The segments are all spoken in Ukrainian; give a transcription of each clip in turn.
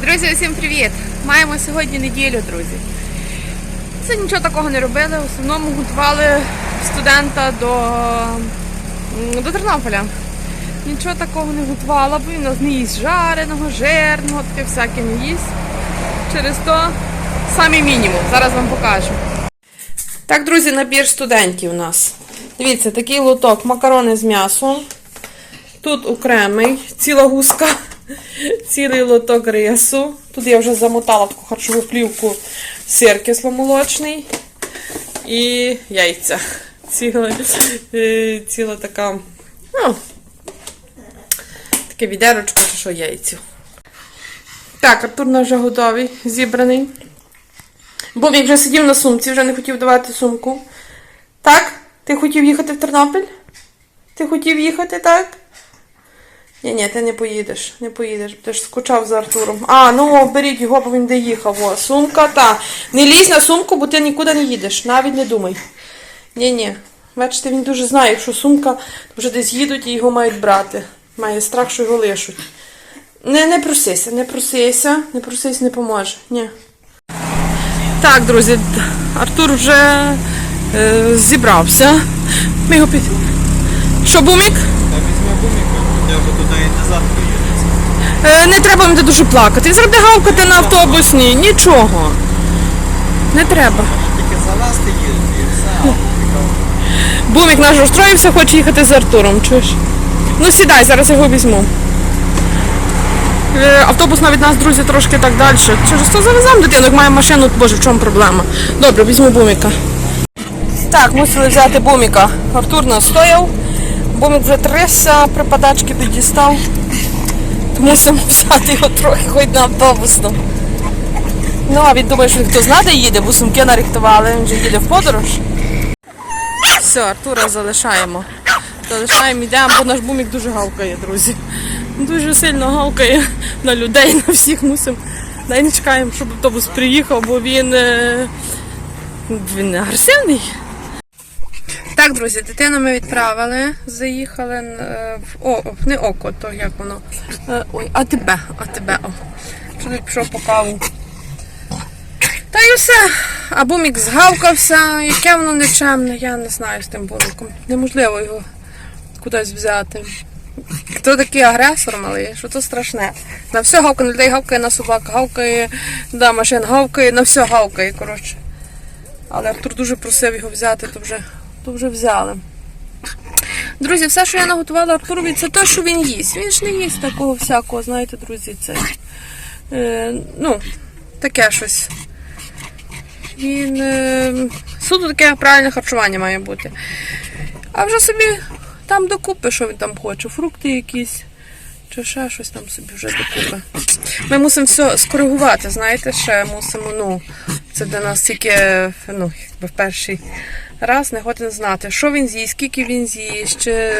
Друзі, усім привіт! Маємо сьогодні неділю, друзі. Це нічого такого не робили. В основному готували студента до, до Тернополя. Нічого такого не готувала, бо він у нас не їсть жареного, жирного, таке всяке не їсть. Через то самий мінімум. Зараз вам покажу. Так, друзі, набір студентів у нас. Дивіться, такий лоток макарони з м'ясом. Тут окремий, ціла гуска, цілий лоток рису. Тут я вже замотала таку харчову плівку сир кисломолочний і яйця. Ціла, е, ціла така, ну, таке відерочко, що яйців. Так, Артур наш вже готовий, зібраний. Бо він вже сидів на сумці, вже не хотів давати сумку. Так? Ти хотів їхати в Тернопіль? Ти хотів їхати, так? Ні, ні, ти не поїдеш, не поїдеш, ти ж скучав за Артуром. А, ну беріть його, бо він де їхав. О, сумка, та. Не лізь на сумку, бо ти нікуди не їдеш. Навіть не думай. Ні, ні. Бачите, він дуже знає, якщо сумка, вже десь їдуть і його мають брати. Має страх, що його лишуть. Не, не просися, не просися, не просись, не поможе. Ні. Так, друзі, Артур вже е, зібрався. Ми його під... Що, бумік? Та візьме буміка, хоча б туди і назад поїдеться. Е, не треба мені дуже плакати. Він зараз гавкати на автобусні. Нічого. Не треба. Тільки залазти їдете і все, Бумік наш розстроївся, хоче їхати з Артуром. Чуєш? Ну сідай, зараз я його візьму. Е, Автобус навіть нас, друзі, трошки так далі. Через то завеземо дитину, як має машину, боже, в чому проблема? Добре, візьму буміка. Так, мусили взяти буміка. Артур нас стояв. Бумік вже трясся, припадачки підістав. Мусимо взяти його трохи, хоч на автобусну. Ну, а він думає, що хто знає, де їде, бо сумки нарихтували, він вже їде в подорож. Все, Артура залишаємо. Залишаємо, йдемо, бо наш бумік дуже гавкає, друзі. Дуже сильно гавкає на людей, на всіх мусимо. Не чекаємо, щоб автобус приїхав, бо він, е, він агресивний. Так, друзі, дитину ми відправили, заїхали е, в о, не око, то як воно. Е, Ой, а тебе, а тебе, о. Чоловік пішов по каву. Та й все. А бумік згавкався, яке воно нечемне, я не знаю з тим буміком. Неможливо його кудись взяти. Хто такий агресор малий, що то страшне. На все гавкає, на людей гавкає, на собак гавкає, на машин гавкає, на все гавкає, коротше. Але Артур дуже просив його взяти, то вже, то вже взяли. Друзі, все, що я наготувала Артурові, це те, що він їсть. Він ж не їсть такого всякого, знаєте, друзі, це. Е, ну, таке щось. Він е, суто таке правильне харчування має бути. А вже собі там докупи, що він там хоче. Фрукти якісь, чи ще щось там собі вже докупи. Ми мусимо все скоригувати, знаєте, ще мусимо, ну, це для нас тільки ну, в перший раз не годен знати, що він з'їсть, скільки він з'їсть, чи,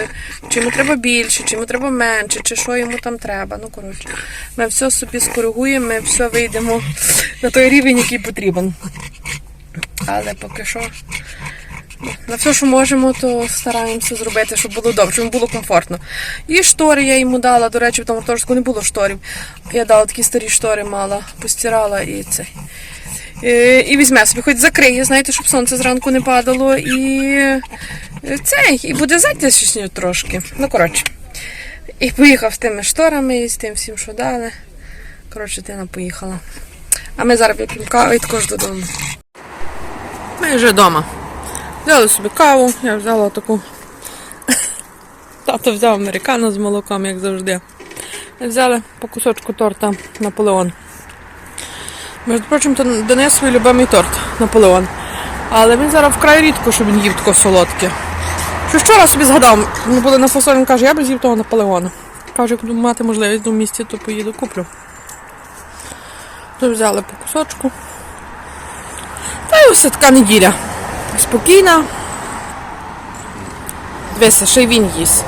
чи йому треба більше, чи йому треба менше, чи що йому там треба. Ну, коротше, ми все собі скоригуємо, ми все вийдемо на той рівень, який потрібен. Але поки що на все, що можемо, то стараємося зробити, щоб було добре, щоб було комфортно. І штори я йому дала. До речі, в тому гуртожитку не було шторів. Я дала такі старі штори, мала, постирала і це. І, і візьме собі, хоч закриє, знаєте, щоб сонце зранку не падало. І е, цей, і буде затишньо трошки. Ну, коротше. І поїхав з тими шторами і з тим всім, що дали. Коротше, дитина поїхала. А ми зараз вип'ємо каву і також додому. Ми вже вдома. Взяли собі каву, я взяла таку. Тато взяв американо з молоком, як завжди. І взяли по кусочку торта Наполеон. Між прочим, то Денис свій любимий торт Наполеон. Але він зараз вкрай рідко, щоб він їв таке солодке. Що вчора собі згадав, ми були на фасолі, він каже, я б з'їв того Наполеона. Каже, як буду мати можливість в місті, то поїду куплю. То взяли по кусочку. Та й ось така неділя. Спокійна. Дивися, ще й він їсть.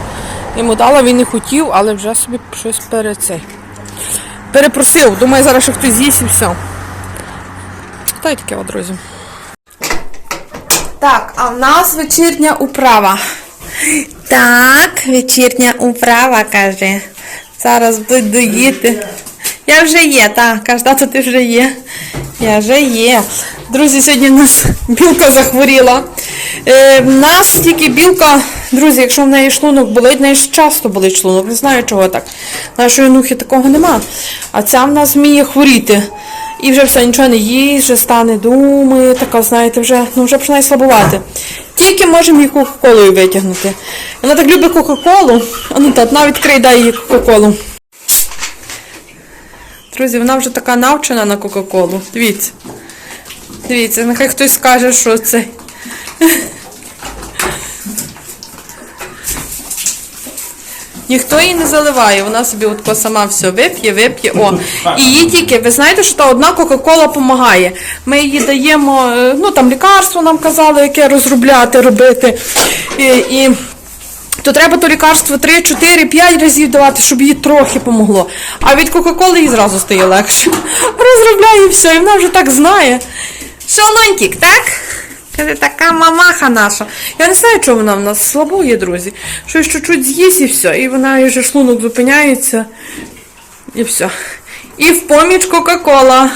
Йому дала, він не хотів, але вже собі щось пере цей. Перепросив. Думаю, зараз що хтось з'їсть і все. Та й таке, от, друзі. Так, а в нас вечірня управа. Так, вечірня управа, каже. Зараз будуть доїти. Я вже є, так. Каже, тато, ти вже є. Я вже є. Друзі, сьогодні в нас білка захворіла. Е, в нас тільки білка, друзі, якщо в неї шлунок болить, в неї ж часто болить шлунок. Не знаю, чого так. Нашої нухи такого нема. А ця в нас вміє хворіти. І вже все нічого не їсть, вже стане, думає, така, знаєте, вже, ну, вже починає слабувати. Тільки можемо її кока-колою витягнути. Вона так любить кока-колу. Ну так, навіть відкрий, дай їй кока-колу. Друзі, вона вже така навчена на Кока-Колу. Дивіться. Дивіться, нехай хтось скаже, що це. Ніхто її не заливає, вона собі отко сама все вип'є, вип'є. О. І їй тільки, ви знаєте, що та одна Кока-Кола допомагає. Ми їй даємо, е, ну там лікарство нам казали, яке розробляти, робити. І, і то треба то лікарство 3, 4, 5 разів давати, щоб їй трохи помогло. А від Кока-Коли їй зразу стає легше. Розробляє і все, і вона вже так знає. Солонтик, так? Каже, така мамаха наша. Я не знаю, чого вона в нас слабує, друзі. Щось чуть-чуть з'їсть і все. І вона вже шлунок зупиняється. І все. І в поміч Кока-Кола.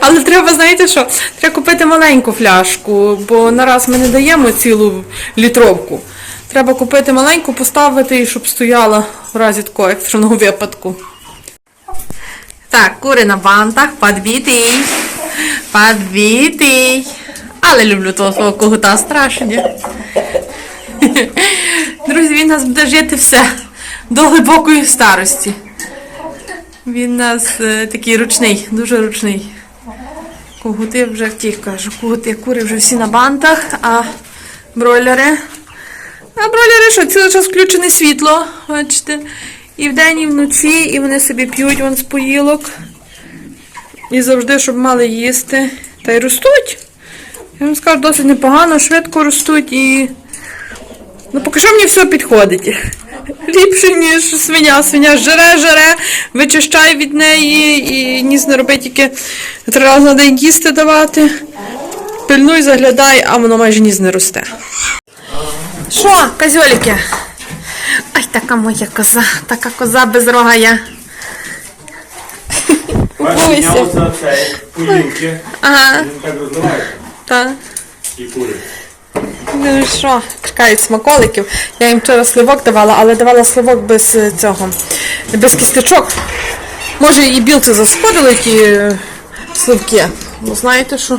Але треба, знаєте що? Треба купити маленьку фляжку, бо нараз ми не даємо цілу літровку. Треба купити маленьку, поставити і щоб стояла в разі такого екстреного випадку. Так, кури на бантах, подбитий. Подбитий. Але люблю того свого когута страшення. Друзі, він нас буде жити все до глибокої старості. Він нас е, такий ручний, дуже ручний. Когути вже втік, кажу. Когути, кури вже всі на бантах, а бройлери. А бройлери що, цілий час включене світло, бачите. І вдень, і вночі, і вони собі п'ють вон з поїлок. І завжди, щоб мали їсти. Та й ростуть. Я вам скажу, досить непогано, швидко ростуть і. Ну, поки що мені все підходить. Ліпше, ніж свиня. Свиня жере, жере, вичищай від неї і ніс не роби тільки три рази на день їсти давати. Пильнуй, заглядай, а воно майже ніс не росте. Що, козьоліки? Ай, така моя коза, така коза без рога я. Полівки. Ага, так І кури. Ну і що, чекають смаколиків. Я їм вчора сливок давала, але давала сливок без е, цього, без кісточок. Може і білці засходили ті е, сливки. Ну знаєте що?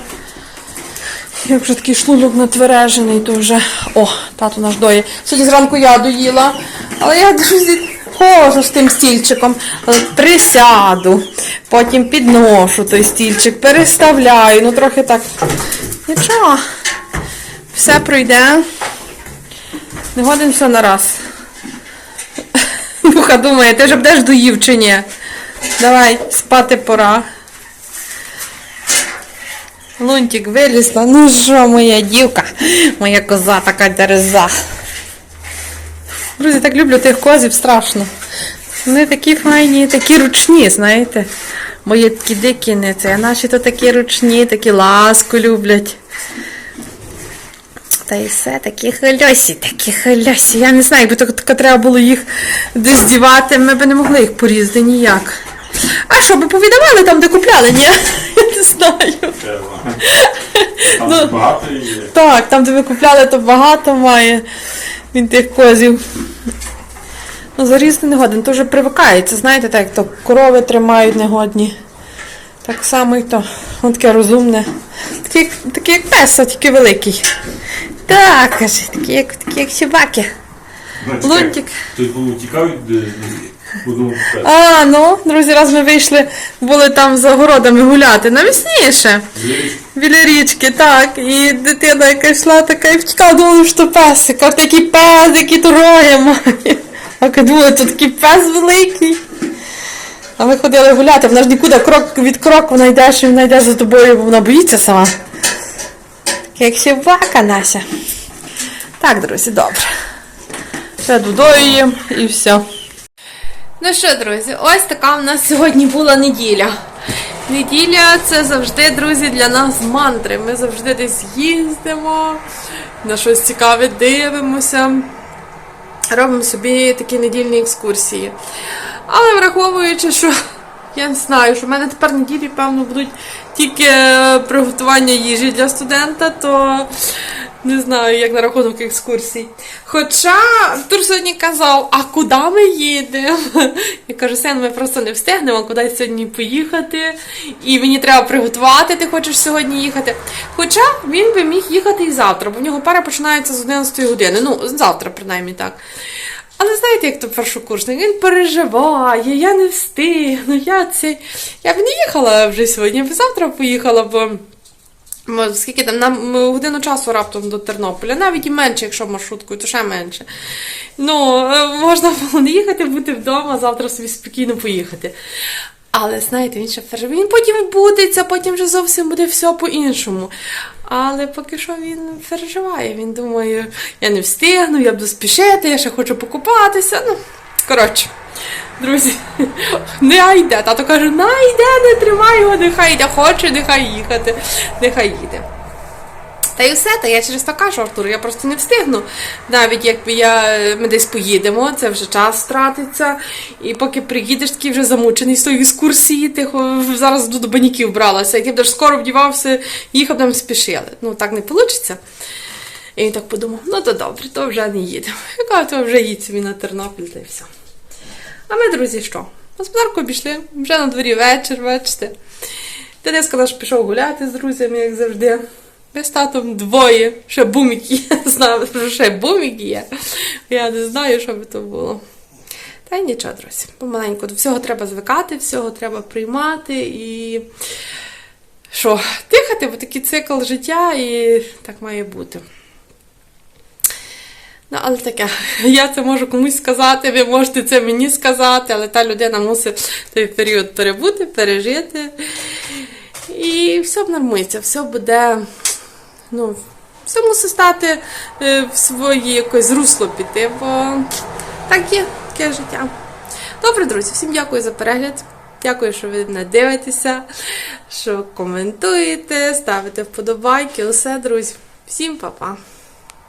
Як вже такий шлунок натвережений, то вже. О, тато наш доє. Сьогодні зранку я доїла, але я друзі ходжу з тим стільчиком, присяду, потім підношу той стільчик, переставляю, ну трохи так. Нічого. Все пройде. Не годин все на раз. Муха думає, ти ж будеш доїв чи ні? Давай, спати пора. Лунтик вилізла. Ну що, моя дівка, моя коза така дереза. Друзі, так люблю тих козів, страшно. Вони такі файні, такі ручні, знаєте. Мої такі дикі не це, а наші то такі ручні, такі ласку люблять. Та і все, такі хильосі, такі хильосі. Я не знаю, якби так треба було їх десь дівати, ми б не могли їх порізати ніяк. А що, би повідавали там, де купляли, ні? Я не знаю. Там Ну. багато є. Так, там, де ви купляли, то багато має він тих козів. Ну, зарізати не годен, то вже привикається, знаєте, так як то корови тримають негодні. Так само і то. Воно таке розумне. Такий, як- такий як пес, тільки великий. Так, каже, такі як, такі як собаки. Лунтик. Хтось був від одного. А, ну, друзі, раз ми вийшли, були там за городами гуляти. Навесніше. Біля річки, так. І дитина яка йшла така і втікала, думала, що песик. А такий пес, який то роги має. А думала, то такий пес великий. А ми ходили гуляти, вона ж нікуди крок від кроку вона йдеш і вона йде за тобою, бо вона боїться сама. Як собака наша. Так, друзі, добре. Ще додою і все. Ну що, друзі, ось така в нас сьогодні була неділя. Неділя це завжди, друзі, для нас мантри. Ми завжди десь їздимо, на щось цікаве дивимося, робимо собі такі недільні екскурсії. Але враховуючи, що Я не знаю, що в мене тепер неділі, певно, будуть тільки е, приготування їжі для студента, то не знаю, як на рахунок екскурсій. Хоча Артур сьогодні казав, а куди ми їдемо? Я кажу, син, ми просто не встигнемо кудись сьогодні поїхати. І мені треба приготувати, ти хочеш сьогодні їхати. Хоча він би міг їхати і завтра, бо в нього пара починається з 11 години. Ну, завтра, принаймні так. Але знаєте, як то першокурсник, він переживає, я не встигну, я це. Я б не їхала вже сьогодні, я б завтра поїхала, бо. Скільки там нам годину часу раптом до Тернополя, навіть і менше, якщо маршруткою, то ще менше. Ну, е, можна було не їхати, бути вдома, завтра собі спокійно поїхати. Але знаєте, він ще переживає. Він потім вбудеться, потім вже зовсім буде все по-іншому. Але поки що він переживає. Він думає, я не встигну, я буду спішити, я ще хочу покупатися. Ну, коротше. Друзі, не йде. Тато каже, найде, не тримай його, нехай йде, хоче, нехай їхати, нехай їде. Та й все, та я через то кажу, Артур, я просто не встигну. Навіть якби я, ми десь поїдемо, це вже час втратиться. І поки приїдеш, такий вже замучений з тої екскурсії, ти зараз до баніків бралася. І ти будеш скоро вдівався, їхав там спішили. Ну так не вийде. І він так подумав, ну то добре, то вже не їдемо. Я кажу, то вже їдь собі на Тернопіль та й все. А ми, друзі, що? Господарку обійшли, вже на дворі вечір, бачите. Дениска наш пішов гуляти з друзями, як завжди. Ми з татом двоє, ще бумік є. Знаю, що ще бумік є. Я не знаю, що би то було. Та й нічого, друзі. Помаленьку. До всього треба звикати, всього треба приймати і. Що, дихати, бо такий цикл життя і так має бути. Ну, але таке, я це можу комусь сказати, ви можете це мені сказати, але та людина мусить той період перебути, пережити. І все нормується, все буде, ну, все мусить стати е, в своє якось русло піти, бо так є, таке життя. Добре, друзі, всім дякую за перегляд. Дякую, що ви мене дивитеся, що коментуєте, ставите вподобайки. Усе, друзі. Всім па-па.